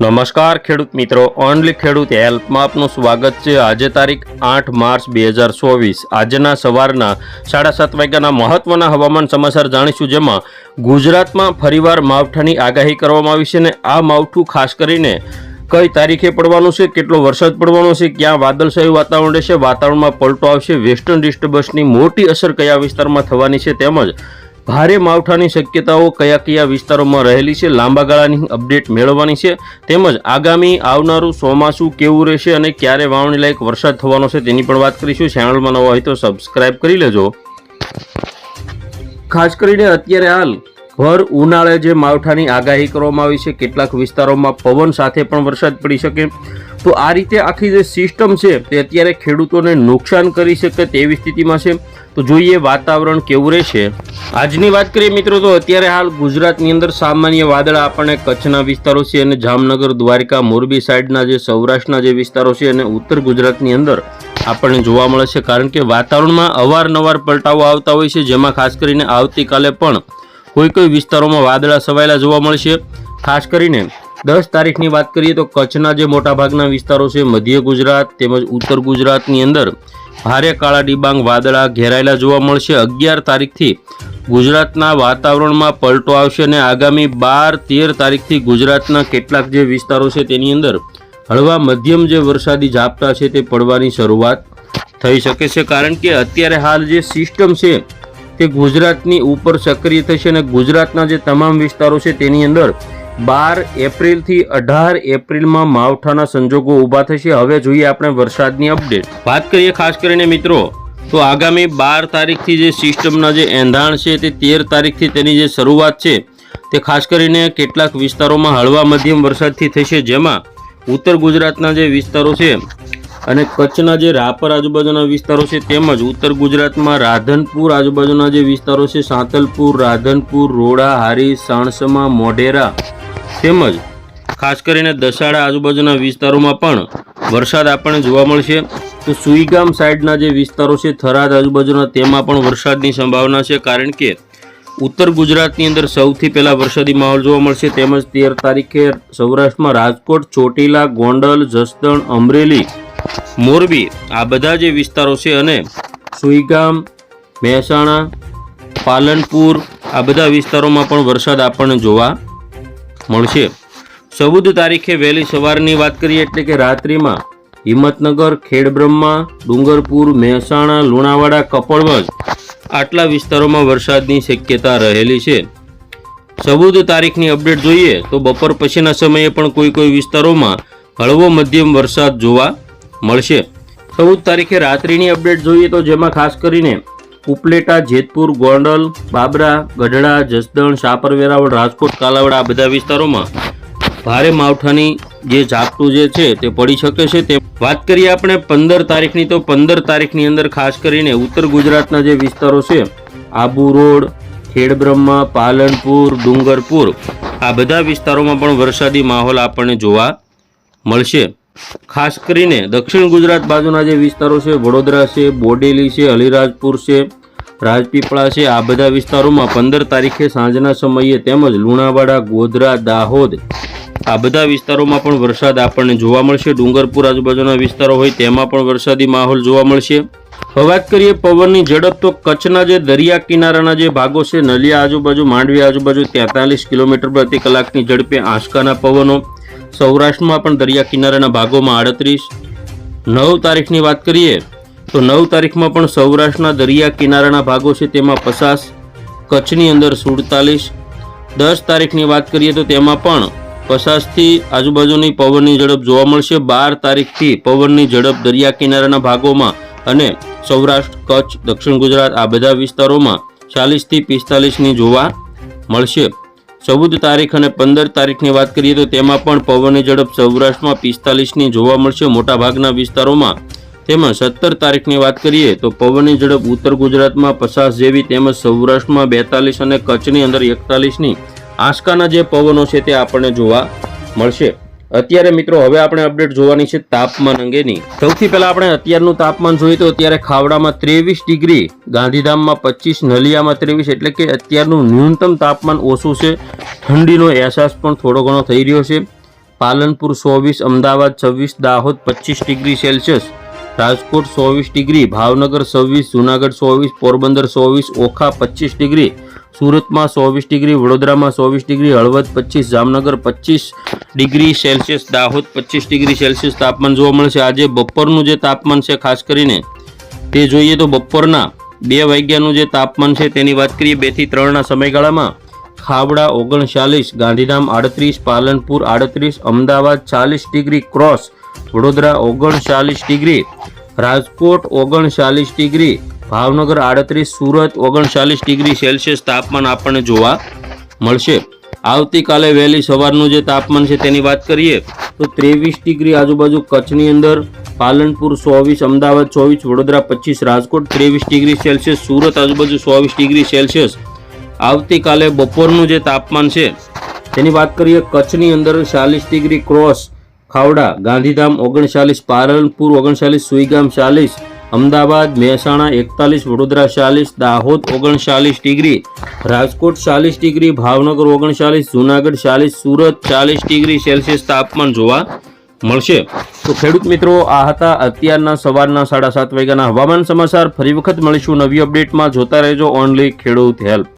નમસ્કાર ખેડૂત મિત્રો, ઓનલી ખેડૂત હેલ્પમાં આપનું સ્વાગત છે. આજે તારીખ આઠ માર્ચ બે હજાર ચોવીસ. આજના સવારના સાડા સાત વાગ્યાના મહત્વના હવામાન સમાચાર જાણીશું, જેમાં ગુજરાતમાં ફરીવાર માવઠાની આગાહી કરવામાં આવી છે અને આ માવઠું ખાસ કરીને કઈ તારીખે પડવાનું છે, કેટલો વરસાદ પડવાનો છે, ક્યાં વાદળછાયું વાતાવરણ રહેશે, વાતાવરણમાં પલટો આવશે, વેસ્ટર્ન ડિસ્ટર્બન્સની મોટી અસર કયા વિસ્તારમાં થવાની છે, તેમજ ભારે માવઠાની શક્યતાઓ કયા કયા વિસ્તારોમાં રહેલી છે, લાંબા ગાળાની અપડેટ મેળવવાની છે, તેમજ આગામી આવનારું ચોમાસું કેવું રહેશે અને ક્યારે વાવણી લાયક વરસાદ થવાનો છે તેની પણ વાત કરીશું. ચેનલમાં નવા હોય તો સબસ્ક્રાઇબ કરી લેજો. ખાસ કરીને અત્યારે હાલ, ભર ઉનાળે જે માવઠાની આગાહી કરવામાં આવી છે, કેટલાક વિસ્તારોમાં પવન સાથે પણ વરસાદ પડી શકે. તો આ રીતે આખી જે સિસ્ટમ છે, તે અત્યારે ખેડૂતોને નુકસાન કરી શકે તેવી સ્થિતિમાં છે. તો જોઈએ વાતાવરણ કેવું રહેશે. આજની વાત કરીએ મિત્રો, તો અત્યારે હાલ ગુજરાતની અંદર સામાન્ય વાદળા આપણને કચ્છના વિસ્તારો છે અને જામનગર, દ્વારકા, મોરબી સાઈડના જે સૌરાષ્ટ્રના જે વિસ્તારો છે અને ઉત્તર ગુજરાતની અંદર આપણને જોવા મળે છે. કારણ કે વાતાવરણમાં અવારનવાર પલટાવો આવતા હોય છે, જેમાં ખાસ કરીને આવતીકાલે પણ કોઈ કોઈ વિસ્તારોમાં વાદળા છવાયેલા જોવા મળશે ખાસ કરીને દસ તારીખની વાત કરીએ તો કચ્છના જે મોટાભાગના વિસ્તારો છે, મધ્ય ગુજરાત તેમજ ઉત્તર ગુજરાતની અંદર ભારે કાળા ડિબાંગ વાદળા ઘેરાયેલા જોવા મળશે. અગિયાર તારીખથી ગુજરાતના વાતાવરણમાં પલટો આવશે અને આગામી બાર, તેર તારીખથી ગુજરાતના કેટલાક જે વિસ્તારો છે તેની અંદર હળવા મધ્યમ જે વરસાદી ઝાપટા છે તે પડવાની શરૂઆત થઈ શકે છે. કારણ કે અત્યારે હાલ જે સિસ્ટમ છે તે ગુજરાતની ઉપર સક્રિય થશે અને ગુજરાતના જે તમામ વિસ્તારો છે તેની અંદર બાર એપ્રિલથી અઢાર એપ્રિલમાં માવઠાના સંજોગો ઊભા થશે. હવે જોઈએ આપણે વરસાદની અપડેટ. વાત કરીએ ખાસ કરીને મિત્રો, તો આગામી બાર તારીખથી જે સિસ્ટમના જે એંધાણ છે તે તેર તારીખથી તેની જે શરૂઆત છે, તે ખાસ કરીને કેટલાક વિસ્તારોમાં હળવા મધ્યમ વરસાદથી થશે. જેમાં ઉત્તર ગુજરાતના જે વિસ્તારો છે અને કચ્છના જે રાપર આજુબાજુના વિસ્તારો છે તેમજ ઉત્તર ગુજરાતમાં રાધનપુર આજુબાજુના જે વિસ્તારો છે, સાંતલપુર, રાધનપુર, રોડા, હારી, સાણસમા, મોઢેરા તેમજ ખાસ કરીને દશાળા આજુબાજુના વિસ્તારોમાં પણ વરસાદ આપણને જોવા મળશે. તો સુઈગામ સાઈડના જે વિસ્તારો છે, થરાદ આજુબાજુના, તેમાં પણ વરસાદની સંભાવના છે. કારણ કે ઉત્તર ગુજરાતની અંદર સૌથી પહેલાં વરસાદી માહોલ જોવા મળશે. તેમજ તેર તારીખે સૌરાષ્ટ્રમાં રાજકોટ, ચોટીલા, ગોંડલ, જસદણ, અમરેલી, મોરબી આ બધા જે વિસ્તારો છે અને સુઈગામ, મહેસાણા, પાલનપુર આ બધા વિસ્તારોમાં પણ વરસાદ આપણને જોવા મળશે. ચૌદ તારીખે વહેલી સવારની વાત કરીએ એટલે કે રાત્રિમાં હિંમતનગર, ખેડબ્રહ્મા, ડુંગરપુર, મહેસાણા, લુણાવાડા, કપડવજ આટલા વિસ્તારોમાં વરસાદની શક્યતા રહેલી છે. ચૌદ તારીખની અપડેટ જોઈએ તો બપોર પછીના સમયે પણ કોઈ કોઈ વિસ્તારોમાં હળવો મધ્યમ વરસાદ જોવા મળશે. ચૌદ તારીખે રાત્રિની અપડેટ જોઈએ તો જેમાં ખાસ કરીને ઉપલેટા, જેતપુર, ગોંડલ, બાબરા, ગઢડા, જસદણ શાપર વેરાવળ રાજકોટ, કાલાવડ આ બધા વિસ્તારોમાં ભારે માવઠાની જે ઝાપટું જે છે તે પડી શકે છે. તે વાત કરીએ આપણે પંદર તારીખની, તો પંદર તારીખની અંદર ખાસ કરીને ઉત્તર ગુજરાતના જે વિસ્તારો છે, આબુ રોડ, ખેડબ્રહ્મા, પાલનપુર, ડુંગરપુર, આ બધા વિસ્તારોમાં પણ વરસાદી માહોલ આપણને જોવા મળશે. ખાસ કરીને દક્ષિણ ગુજરાત બાજુના જે વિસ્તારો છે, વડોદરા છે, બોડેલી છે, અલીરાજપુર છે, રાજપીપળા છે, આ બધા વિસ્તારોમાં પંદર તારીખે સાંજના સમયે તેમજ લુણાવાડા, ગોધરા, દાહોદ આ બધા વિસ્તારોમાં પણ વરસાદ આપણને જોવા મળશે. ડુંગરપુર આજુબાજુના વિસ્તારો હોય તેમાં પણ વરસાદી માહોલ જોવા મળશે. હવે વાત કરીએ પવનની ઝડપ, તો કચ્છના જે દરિયા કિનારાના જે ભાગો છે, નલિયા આજુબાજુ, માંડવી આજુબાજુ, તેતાલીસ કિલોમીટર પ્રતિ કલાકની ઝડપે આંચકાના પવનો સૌરાષ્ટ્રમાં પણ દરિયા કિનારાના ભાગોમાં આડત્રીસ. નવ તારીખની વાત કરીએ, તો નવ તારીખમાં પણ સૌરાષ્ટ્રના દરિયા કિનારાના ભાગો છે તેમાં પચાસ, કચ્છની અંદર સુડતાલીસ. દસ તારીખની વાત કરીએ તો તેમાં પણ પચાસથી આજુબાજુની પવનની ઝડપ જોવા મળશે. બાર તારીખથી પવનની ઝડપ દરિયા કિનારાના ભાગોમાં અને સૌરાષ્ટ્ર, કચ્છ, દક્ષિણ ગુજરાત આ બધા વિસ્તારોમાં ચાલીસથી પિસ્તાલીસની જોવા મળશે. ચૌદ તારીખ અને પંદર તારીખની વાત કરીએ તો તેમાં પણ પવનની ઝડપ સૌરાષ્ટ્રમાં પિસ્તાલીસની જોવા મળશે. મોટાભાગના વિસ્તારોમાં તેમાં સત્તર તારીખની વાત કરીએ તો પવનની ઝડપ ઉત્તર ગુજરાતમાં પચાસ જેવી તેમજ સૌરાષ્ટ્રમાં બેતાલીસ અને કચ્છની અંદર એકતાલીસની આંચકાના જે પવનો છે તે આપણને જોવા મળશે. અત્યારે મિત્રો, હવે આપણે અપડેટ જોવાની છે તાપમાન અંગેની. સૌથી પહેલા આપણે અત્યારનું તાપમાન જોઈએ તો અત્યારે ખાવડામાં ત્રેવીસ ડિગ્રી, ગાંધીધામમાં પચીસ, નલિયામાં ત્રેવીસ, એટલે કે અત્યારનું ન્યૂનતમ તાપમાન ઓછું છે. ઠંડીનો અહેસાસ પણ થોડો ઘણો થઈ રહ્યો છે. પાલનપુર ચોવીસ, અમદાવાદ છવ્વીસ, દાહોદ પચીસ ડિગ્રી સેલ્સિયસ, રાજકોટ ચોવીસ ડિગ્રી, ભાવનગર છવ્વીસ, જુનાગઢ ચોવીસ, પોરબંદર ચોવીસ, ઓખા પચીસ ડિગ્રી સુરતમાં ચોવીસ ડિગ્રી, વડોદરામાં ચોવીસ ડિગ્રી, હળવદ પચીસ, જામનગર પચીસ ડિગ્રી સેલ્સિયસ, દાહોદ પચીસ ડિગ્રી સેલ્સિયસ તાપમાન જોવા મળશે આજે બપોરનું જે તાપમાન છે, ખાસ કરીને તે જોઈએ તો બપોરના બે વાગ્યાનું જે તાપમાન છે, તેની વાત કરીએ બેથી ત્રણના સમયગાળામાં, ખાવડા ઓગણચાલીસ, ગાંધીધામ આડત્રીસ, પાલનપુર આડત્રીસ, અમદાવાદ ચાલીસ ડિગ્રી ક્રોસ, વડોદરા ઓગણચાલીસ ડિગ્રી, રાજકોટ ઓગણચાલીસ ડિગ્રી ભાવનગર આડત્રીસ, સુરત ઓગણચાલીસ ડિગ્રી સેલ્સિયસ તાપમાન આપણને જોવા મળશે. આવતીકાલે વહેલી સવારનું જે તાપમાન છે તેની વાત કરીએ, તો ત્રેવીસ ડિગ્રી આજુબાજુ કચ્છની અંદર, પાલનપુર ચોવીસ, અમદાવાદ ચોવીસ, વડોદરા પચીસ, રાજકોટ ત્રેવીસ ડિગ્રી સેલ્સિયસ, સુરત આજુબાજુ ચોવીસ ડિગ્રી સેલ્સિયસ. આવતીકાલે બપોરનું જે તાપમાન છે, તેની વાત કરીએ, કચ્છની અંદર ચાલીસ ડિગ્રી ક્રોસ, ખાવડા, ગાંધીધામ ઓગણચાલીસ, પાલનપુર ઓગણચાલીસ, સુઈગામ ચાલીસ અમદાવાદ, મહેસાણા, એકતાલીસ, વડોદરા ચાલીસ, દાહોદ ઓગણચાલીસ ડિગ્રી, રાજકોટ ચાલીસ ડિગ્રી, ભાવનગર ઓગણચાલીસ, જૂનાગઢ ચાલીસ, સુરત ચાલીસ ડિગ્રી સેલ્સિયસ તાપમાન જોવા મળશે. તો ખેડૂત મિત્રો, આ હતા અત્યારના સવારના સાડા સાત વાગ્યાના હવામાન સમાચાર. ફરી વખત મળીશું નવી અપડેટમાં. જોતા રહેજો ઓનલી ખેડૂત હેલ્પ.